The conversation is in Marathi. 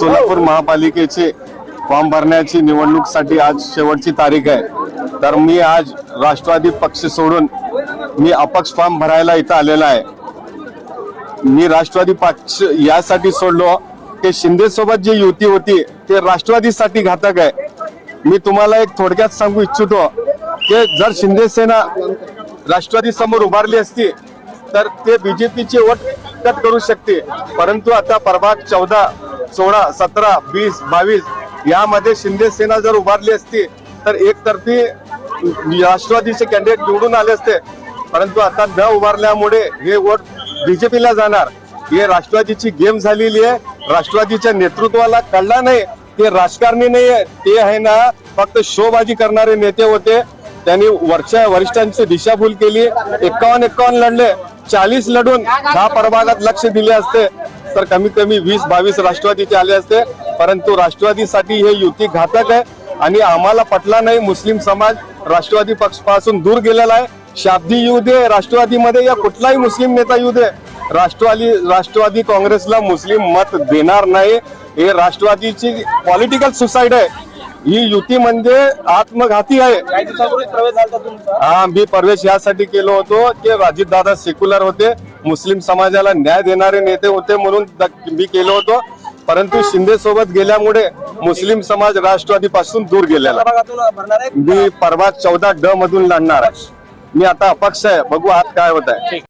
सोलापूर महापालिकेचे फॉर्म भरण्याची निवडणूकसाठी आज शेवटची तारीख आहे. तर मी आज राष्ट्रवादी पक्ष सोडून मी अपक्ष फॉर्म भरायला इथं आलेला आहे. मी राष्ट्रवादी पक्ष यासाठी सोडलो. की शिंदे सोबत जी युती होती ते राष्ट्रवादीसाठी घातक आहे. मी तुम्हाला एक थोडक्यात सांगू इच्छितो की जर शिंदे सेना राष्ट्रवादी समोर उभारली असती तर ते बीजेपीचे वट कट करू शकते. परंतु आता प्रभाग चौदा सोळा सतरा वीस बावीस यामध्ये शिंदे सेना जर उभारली असती तर एकतर्फी राष्ट्रवादीचे कॅन्डिडेट निवडून आले असते. परंतु आता न उभारल्यामुळे हे वोट बीजेपीला जाणार. हे राष्ट्रवादीची गेम झालेली आहे. राष्ट्रवादीच्या नेतृत्वाला कळला नाही. ते राजकारणी नाहीये. ते आहे ना फक्त शोबाजी करणारे नेते होते. त्यांनी वरच्या वरिष्ठांची दिशाभूल केली. एकावन्न एकावन्न लढले. चाळीस लढून दहा प्रभागात लक्ष दिले असते. तर कमीत कमी वीस बावीस राष्ट्रवादीचे आले असते. परंतु राष्ट्रवादीसाठी हे युती घातक आहे. आणि आम्हाला पटला नाही मुस्लिम समाज राष्ट्रवादी पक्षापासून दूर गेलेला आहे. शाब्दी येऊ दे राष्ट्रवादीमध्ये या कुठलाही मुस्लिम नेता येऊ दे राष्ट्रवादी राष्ट्रवादी काँग्रेसला मुस्लिम मत देणार नाही. हे राष्ट्रवादीची पॉलिटिकल सुसाईड आहे. ही युती म्हणजे आत्मघाती आहे. हा मी प्रवेश यासाठी केलो होतो की दादा सेक्युलर होते मुस्लिम समाजाला न्याय देणारे नेते होते म्हणून द- मी केलो होतो. परंतु शिंदे सोबत गेल्यामुळे मुस्लिम समाज राष्ट्रवादी पासून दूर गेलेला. मी परवा चौदा ड मधून लढणार आहे. मी आता अपक्ष आहे. बघू आज काय होत आहे